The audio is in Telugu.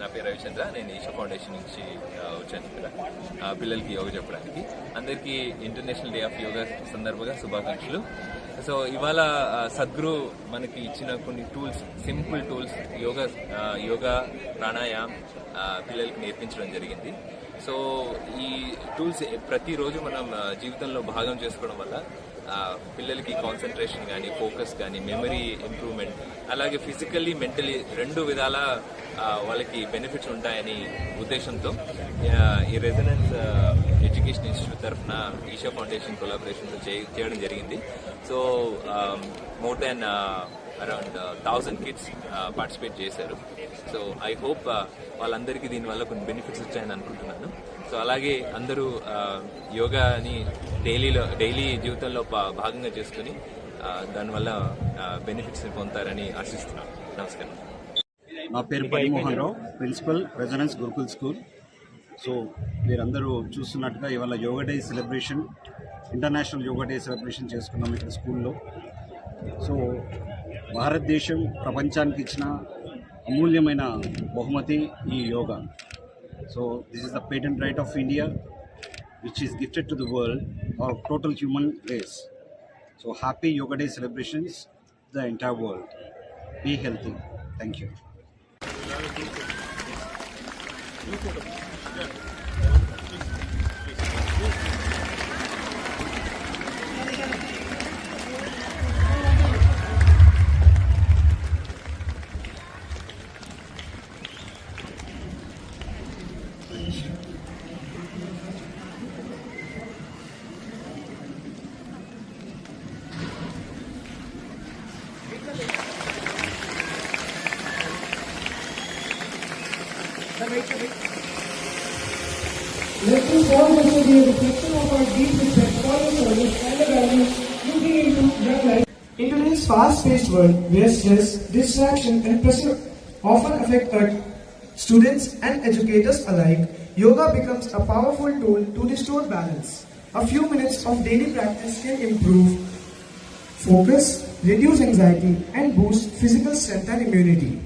నా పేరు రవిచంద్ర. నేను ఈషా ఫౌండేషన్ నుంచి వచ్చాను ఇక్కడ. పిల్లలకి యోగా చెప్పడానికి. అందరికీ ఇంటర్నేషనల్ డే ఆఫ్ యోగా సందర్భంగా శుభాకాంక్షలు. సో ఇవాళ సద్గురు మనకి ఇచ్చిన కొన్ని tools simple tools yoga yoga pranayama పిల్లలకి నేర్పించడం జరిగింది. సో ఈ టూల్స్ ప్రతిరోజు మనం జీవితంలో భాగం చేసుకోవడం వల్ల పిల్లలకి కాన్సన్ట్రేషన్ కానీ ఫోకస్ కానీ మెమరీ ఇంప్రూవ్మెంట్ అలాగే ఫిజికల్లీ మెంటలీ రెండు విధాల వాళ్ళకి బెనిఫిట్స్ ఉంటాయని ఉద్దేశంతో ఈ రెసిడెన్స్ ఎడ్యుకేషన్ ఇన్స్టిట్యూట్ తరఫున ఈషా ఫౌండేషన్ కొలాబరేషన్తో చేయడం జరిగింది. So more than around thousand kids participate చేశారు. సో ఐ హోప్ వాళ్ళందరికీ దీనివల్ల కొన్ని బెనిఫిట్స్ వచ్చాయని అనుకుంటున్నాను. సో అలాగే అందరూ యోగాని డైలీలో డైలీ జీవితంలో భాగంగా చేసుకుని దానివల్ల బెనిఫిట్స్ పొందుతారని ఆశిస్తున్నాను. నమస్కారం. నా పేరు Parimohan Rao principal resonance Gurukul school. So మీరందరూ చూస్తున్నట్టుగా ఇవాళ yoga day celebration international yoga day celebration చేసుకున్నాం ఇక్కడ స్కూల్లో. సో భారతదేశం ప్రపంచానికి ఇచ్చిన అమూల్యమైన బహుమతి ఈ yoga so this is the patent right of India which is gifted to the world or total human race so happy yoga day celebrations the entire world be healthy thank you Let this all also be a reflection of our and the values looking into life. In today's fast-paced world, where stress, distraction, and pressure often affect our students and educators alike, yoga becomes a powerful tool to restore balance. A few minutes of daily practice can improve focus, reduce anxiety, and boost physical strength and immunity.